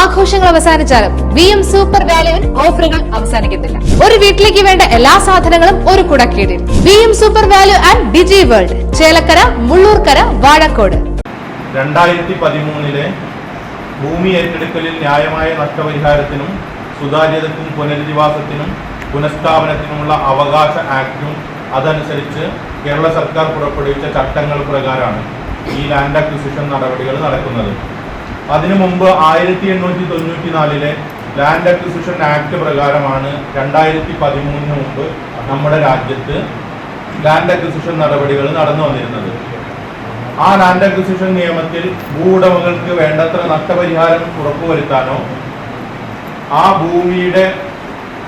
ആഘോഷങ്ങൾ അവസാനിച്ചാലും V M super വാല്യുവിൽ ഓഫറുകൾ അവസാനിക്കുന്നില്ല ഒരു വീട്ടിലേക്ക് വേണ്ട എല്ലാ സാധനങ്ങളും ഒരു കുടക്കീടിൽ. V M super value and Digi World Chelakkara Mullurkara Vazhakkode. രണ്ടായിരത്തി പതിമൂന്നിലെ ഭൂമി ഏറ്റെടുക്കലിൽ ന്യായമായ നഷ്ടപരിഹാരത്തിനും സുതാര്യതയ്ക്കും പുനരധിവാസത്തിനും പുനഃസ്ഥാപനത്തിനുമുള്ള അവകാശ ആക്ടും അതനുസരിച്ച് കേരള സർക്കാർ പുറപ്പെടുവിച്ച ചട്ടങ്ങൾ പ്രകാരമാണ് ഈ ലാൻഡ് അക്വിസിഷൻ നടപടികൾ നടക്കുന്നത്. അതിനു മുമ്പ് ആയിരത്തി എണ്ണൂറ്റി തൊണ്ണൂറ്റി നാലിലെ ലാൻഡ് അക്വിസിഷൻ ആക്ട് പ്രകാരമാണ് രണ്ടായിരത്തി പതിമൂന്നിന് മുമ്പ് നമ്മുടെ രാജ്യത്ത് ലാൻഡ് അക്വിസിഷൻ നടപടികൾ നടന്നു വന്നിരുന്നത്. ആ ലാൻഡ് അക്വിസിഷൻ നിയമത്തിൽ ഭൂ ഉടമകൾക്ക് വേണ്ടത്ര നഷ്ടപരിഹാരം ഉറപ്പുവരുത്താനോ ആ ഭൂമിയുടെ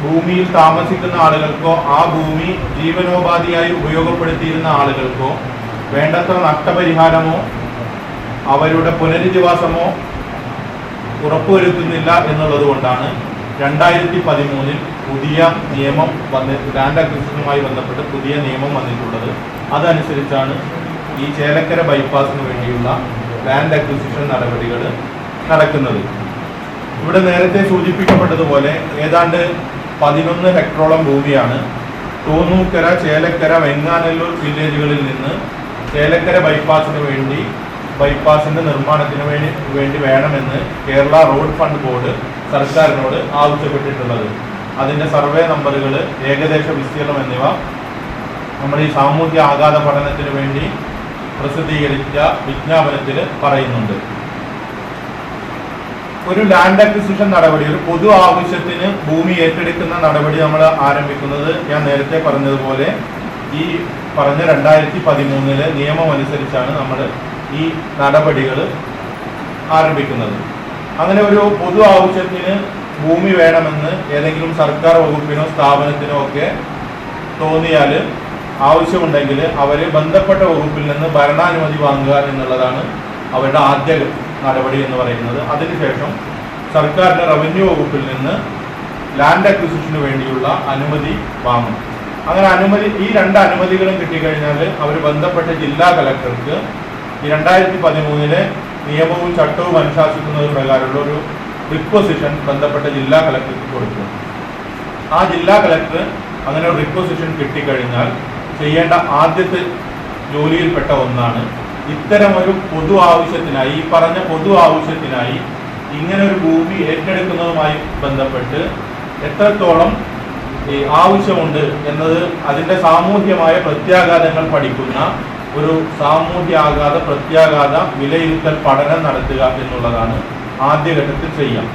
ഭൂമിയിൽ താമസിക്കുന്ന ആളുകൾക്കോ ആ ഭൂമി ജീവനോപാധിയായി ഉപയോഗപ്പെടുത്തിയിരുന്ന ആളുകൾക്കോ വേണ്ടത്ര നഷ്ടപരിഹാരമോ അവരുടെ പുനരധിവാസമോ ഉറപ്പുവരുത്തുന്നില്ല എന്നുള്ളത് കൊണ്ടാണ് രണ്ടായിരത്തി പതിമൂന്നിൽ പുതിയ നിയമം വന്ന് ലാൻഡ് അക്വിസിഷനുമായി ബന്ധപ്പെട്ട് പുതിയ നിയമം വന്നിട്ടുള്ളത്. അതനുസരിച്ചാണ് ഈ ചേലക്കര ബൈപ്പാസിന് വേണ്ടിയുള്ള ലാൻഡ് അക്വിസിഷൻ നടപടികൾ നടക്കുന്നത്. ഇവിടെ നേരത്തെ സൂചിപ്പിക്കപ്പെട്ടതുപോലെ ഏതാണ്ട് പതിനൊന്ന് ഹെക്ടറോളം ഭൂമിയാണ് തോന്നൂക്കര ചേലക്കര വെങ്ങാനല്ലൂർ വില്ലേജുകളിൽ നിന്ന് ചേലക്കര ബൈപ്പാസിന് വേണ്ടി ബൈപ്പാസിന്റെ നിർമ്മാണത്തിന് വേണ്ടി വേണ്ടി വേണമെന്ന് കേരള റോഡ് ഫണ്ട് ബോർഡ് സർക്കാരിനോട് ആവശ്യപ്പെട്ടിട്ടുള്ളത്. അതിന്റെ സർവേ നമ്പറുകൾ ഏകദേശ വിസ്തീർണം എന്നിവ നമ്മുടെ ഈ സാമൂഹ്യ ആഘാത പഠനത്തിന് വേണ്ടി പ്രസിദ്ധീകരിച്ച വിജ്ഞാപനത്തിൽ പറയുന്നുണ്ട്. ഒരു ലാൻഡ് അക്വിസിഷൻ നടപടി ഒരു പൊതു ആവശ്യത്തിന് ഭൂമി ഏറ്റെടുക്കുന്ന നടപടി നമ്മൾ ആരംഭിക്കുന്നത് ഞാൻ നേരത്തെ പറഞ്ഞതുപോലെ ഈ പറഞ്ഞ രണ്ടായിരത്തി പതിമൂന്നിലെ നിയമം അനുസരിച്ചാണ് നമ്മൾ ഈ നടപടികൾ ആരംഭിക്കുന്നത്. അങ്ങനെ ഒരു പൊതു ആവശ്യത്തിന് ഭൂമി വേണമെന്ന് ഏതെങ്കിലും സർക്കാർ വകുപ്പിനോ സ്ഥാപനത്തിനോ ഒക്കെ തോന്നിയാൽ ആവശ്യമുണ്ടെങ്കിൽ അവർ ബന്ധപ്പെട്ട വകുപ്പിൽ നിന്ന് ഭരണാനുമതി വാങ്ങുക എന്നുള്ളതാണ് അവരുടെ ആദ്യ നടപടി എന്ന് പറയുന്നത്. അതിനുശേഷം സർക്കാരിന്റെ റവന്യൂ വകുപ്പിൽ നിന്ന് ലാൻഡ് അക്വിസിഷന് വേണ്ടിയുള്ള അനുമതി വാങ്ങും. അങ്ങനെ അനുമതി ഈ രണ്ട് അനുമതികളും കിട്ടിക്കഴിഞ്ഞാൽ അവർ ബന്ധപ്പെട്ട ജില്ലാ കലക്ടർക്ക് രണ്ടായിരത്തി പതിമൂന്നിലെ നിയമവും ചട്ടവും അനുശാസിക്കുന്നത് പ്രകാരമുള്ള ഒരു റിക്വസിഷൻ ബന്ധപ്പെട്ട ജില്ലാ കലക്ടർക്ക് കൊടുക്കും ആ ജില്ലാ കലക്ടർ അങ്ങനെ ഒരു റിക്വസിഷൻ കിട്ടിക്കഴിഞ്ഞാൽ ചെയ്യേണ്ട ആദ്യത്തെ ജോലിയിൽപ്പെട്ട ഒന്നാണ് ഇത്തരമൊരു പൊതു ആവശ്യത്തിനായി ഈ പറഞ്ഞ പൊതു ആവശ്യത്തിനായി ഇങ്ങനെ ഒരു ഭൂമി ഏറ്റെടുക്കുന്നതുമായി ബന്ധപ്പെട്ട് എത്രത്തോളം ആവശ്യമുണ്ട് എന്നത് അതിന്റെ സാമൂഹ്യമായ പ്രത്യാഘാതങ്ങൾ പഠിക്കുന്ന ഒരു സാമൂഹ്യാഘാത പ്രത്യാഘാത വിലയിരുത്തൽ പഠനം നടത്തുക എന്നുള്ളതാണ് ആദ്യഘട്ടത്തിൽ ചെയ്യാം.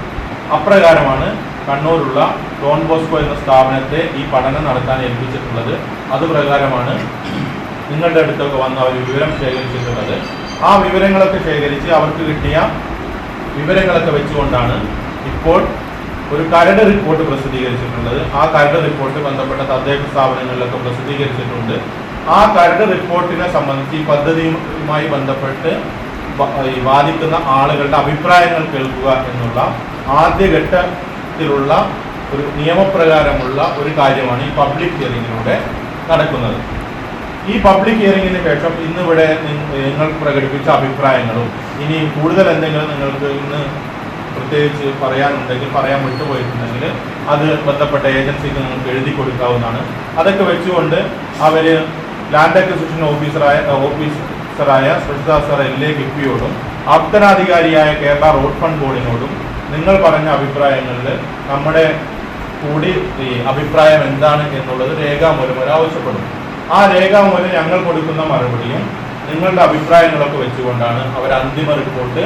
അപ്രകാരമാണ് കണ്ണൂരുള്ള ഡോൺ ബോസ്കോ എന്ന സ്ഥാപനത്തെ ഈ പഠനം നടത്താൻ ഏൽപ്പിച്ചിട്ടുള്ളത്. അതുപ്രകാരമാണ് നിങ്ങളുടെ അടുത്തൊക്കെ വന്ന് അവർ വിവരം ശേഖരിച്ചിട്ടുള്ളത്. ആ വിവരങ്ങളൊക്കെ ശേഖരിച്ച് അവർക്ക് കിട്ടിയ വിവരങ്ങളൊക്കെ വെച്ചുകൊണ്ടാണ് ഇപ്പോൾ ഒരു കരട് റിപ്പോർട്ട് പ്രസിദ്ധീകരിച്ചിട്ടുള്ളത്. ആ കരട് റിപ്പോർട്ട് ബന്ധപ്പെട്ട തദ്ദേശ സ്ഥാപനങ്ങളിലൊക്കെ പ്രസിദ്ധീകരിച്ചിട്ടുണ്ട്. ആ കരട് റിപ്പോർട്ടിനെ സംബന്ധിച്ച് ഈ പദ്ധതിയുമായി ബന്ധപ്പെട്ട് വാദിക്കുന്ന ആളുകളുടെ അഭിപ്രായങ്ങൾ കേൾക്കുക എന്നുള്ള ആദ്യഘട്ടത്തിലുള്ള ഒരു നിയമപ്രകാരമുള്ള ഒരു കാര്യമാണ് ഈ പബ്ലിക് ഹിയറിങ്ങിലൂടെ നടക്കുന്നത്. ഈ പബ്ലിക് ഹിയറിങ്ങിന് ശേഷം ഇന്നിവിടെ നിങ്ങൾ പ്രകടിപ്പിച്ച അഭിപ്രായങ്ങളും ഇനി കൂടുതൽ എന്തെങ്കിലും നിങ്ങൾക്ക് ഇന്ന് പ്രത്യേകിച്ച് പറയാനുണ്ടെങ്കിൽ പറയാൻ വിട്ടുപോയിട്ടുണ്ടെങ്കിൽ അത് ബന്ധപ്പെട്ട ഏജൻസിക്ക് നിങ്ങൾക്ക് എഴുതി കൊടുക്കാവുന്നതാണ്. അതൊക്കെ വെച്ചുകൊണ്ട് അവർ ലാൻഡ് അക്വിസിഷൻ ഓഫീസറായ ഓഫീസറായ ശ്രീദാ സർ എൽ എ കിപ്പിയോടും ആപ്തനാധികാരിയായ കേരള റോഡ് ഫണ്ട് ബോർഡിനോടും നിങ്ങൾ പറഞ്ഞ അഭിപ്രായങ്ങളിൽ നമ്മുടെ കൂടി അഭിപ്രായം എന്താണ് എന്നുള്ളത് രേഖാമൂലം ഒരു ആവശ്യപ്പെടും ആ രേഖാമൂലം ഞങ്ങൾ കൊടുക്കുന്ന മറുപടിയും നിങ്ങളുടെ അഭിപ്രായങ്ങളൊക്കെ വെച്ചുകൊണ്ടാണ് അവർ അന്തിമ റിപ്പോർട്ട്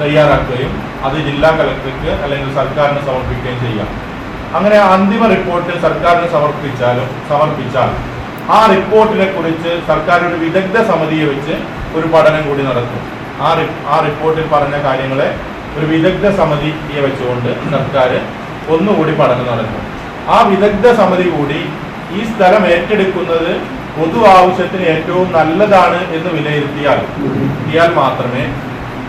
തയ്യാറാക്കുകയും അത് ജില്ലാ കളക്ടർക്ക് അല്ലെങ്കിൽ സർക്കാരിന് സമർപ്പിക്കുകയും ചെയ്യാം. അങ്ങനെ അന്തിമ റിപ്പോർട്ട് സർക്കാരിന് സമർപ്പിച്ചാലും സമർപ്പിച്ചാൽ ആ റിപ്പോർട്ടിനെ കുറിച്ച് സർക്കാർ ഒരു വിദഗ്ധ സമിതിയെ വെച്ച് ഒരു പഠനം കൂടി നടത്തും. ആ ആ റിപ്പോർട്ടിൽ പറഞ്ഞ കാര്യങ്ങളെ ഒരു വിദഗ്ധ സമിതിയെ വെച്ചുകൊണ്ട് സർക്കാർ ഒന്നുകൂടി പഠനം നടത്തും. ആ വിദഗ്ധ സമിതി കൂടി ഈ സ്ഥലം ഏറ്റെടുക്കുന്നത് പൊതു ആവശ്യത്തിന് ഏറ്റവും നല്ലതാണ് എന്ന് വിലയിരുത്തിയാൽ കിട്ടിയാൽ മാത്രമേ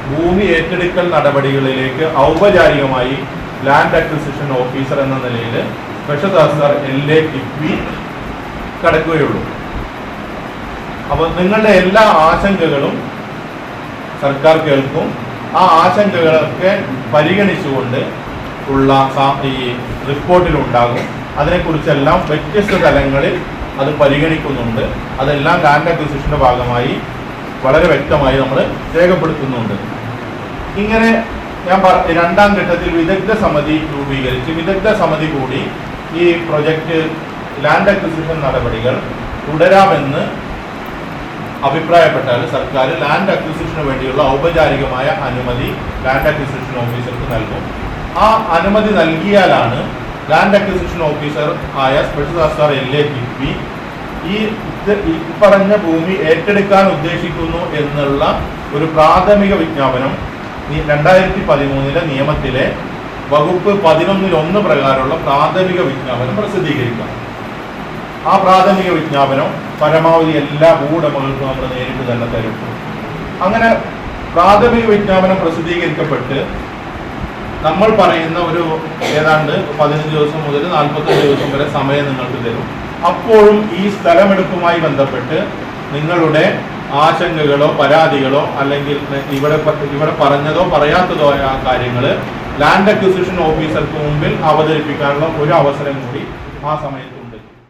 ഭൂമി ഏറ്റെടുക്കൽ നടപടികളിലേക്ക് ഔപചാരികമായി ലാൻഡ് അക്വിസിഷൻ ഓഫീസർ എന്ന നിലയിൽ special tahsildar L A KIIFB കടക്കുകയുള്ളൂ. അപ്പോൾ നിങ്ങളുടെ എല്ലാ ആശങ്കകളും സർക്കാർ കേൾക്കും. ആ ആശങ്കകളൊക്കെ പരിഗണിച്ചുകൊണ്ട് ഉള്ള ഈ റിപ്പോർട്ടിലുണ്ടാകും. അതിനെക്കുറിച്ചെല്ലാം വ്യത്യസ്ത തലങ്ങളിൽ അത് പരിഗണിക്കുന്നുണ്ട്. അതെല്ലാം ലാൻഡ് അക്വിസിഷന്റെ ഭാഗമായി വളരെ വ്യക്തമായി നമ്മൾ രേഖപ്പെടുത്തുന്നുണ്ട്. ഇങ്ങനെ ഞാൻ രണ്ടാം ഘട്ടത്തിൽ വിദഗ്ധ സമിതി രൂപീകരിച്ച് വിദഗ്ധ സമിതി കൂടി ഈ പ്രൊജക്ട് ലാൻഡ് അക്വിസിഷൻ നടപടികൾ തുടരാമെന്ന് അഭിപ്രായപ്പെട്ടാൽ സർക്കാർ ലാൻഡ് അക്വിസിഷന് വേണ്ടിയുള്ള ഔപചാരികമായ അനുമതി ലാൻഡ് അക്വിസിഷൻ ഓഫീസർക്ക് നൽകും. ആ അനുമതി നൽകിയാലാണ് ലാൻഡ് അക്വിസിഷൻ ഓഫീസർ ആയ സ്പെഷ്യൽ സർക്കാർ എൽ എ പി പി ഈ പറഞ്ഞ ഭൂമി ഏറ്റെടുക്കാൻ ഉദ്ദേശിക്കുന്നു എന്നുള്ള ഒരു പ്രാഥമിക വിജ്ഞാപനം രണ്ടായിരത്തി പതിമൂന്നിലെ നിയമത്തിലെ വകുപ്പ് പതിനൊന്നിൽ ഒന്ന് പ്രകാരമുള്ള പ്രാഥമിക വിജ്ഞാപനം പ്രസിദ്ധീകരിക്കാം. ആ പ്രാഥമിക വിജ്ഞാപനം പരമാവധി എല്ലാ ഭൂവുടമകൾക്കും നമ്മൾ നേരിട്ട് തന്നെ തരും. അങ്ങനെ പ്രാഥമിക വിജ്ഞാപനം പ്രസിദ്ധീകരിക്കപ്പെട്ട് നമ്മൾ പറയുന്ന ഒരു ഏതാണ്ട് പതിനഞ്ച് ദിവസം മുതൽ നാൽപ്പത്തഞ്ച് ദിവസം വരെ സമയം നിങ്ങൾക്ക് തരും. അപ്പോഴും ഈ സ്ഥലമെടുപ്പുമായി ബന്ധപ്പെട്ട് നിങ്ങളുടെ ആശങ്കകളോ പരാതികളോ അല്ലെങ്കിൽ ഇവിടെ ഇവിടെ പറഞ്ഞതോ പറയാത്തതോ ആയ കാര്യങ്ങൾ ലാൻഡ് അക്വിസിഷൻ ഓഫീസർക്ക് മുമ്പിൽ അവതരിപ്പിക്കാനുള്ള ഒരു അവസരം കൂടി ആ സമയത്തുണ്ട്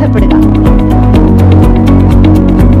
ஆனந்தப்படுங்க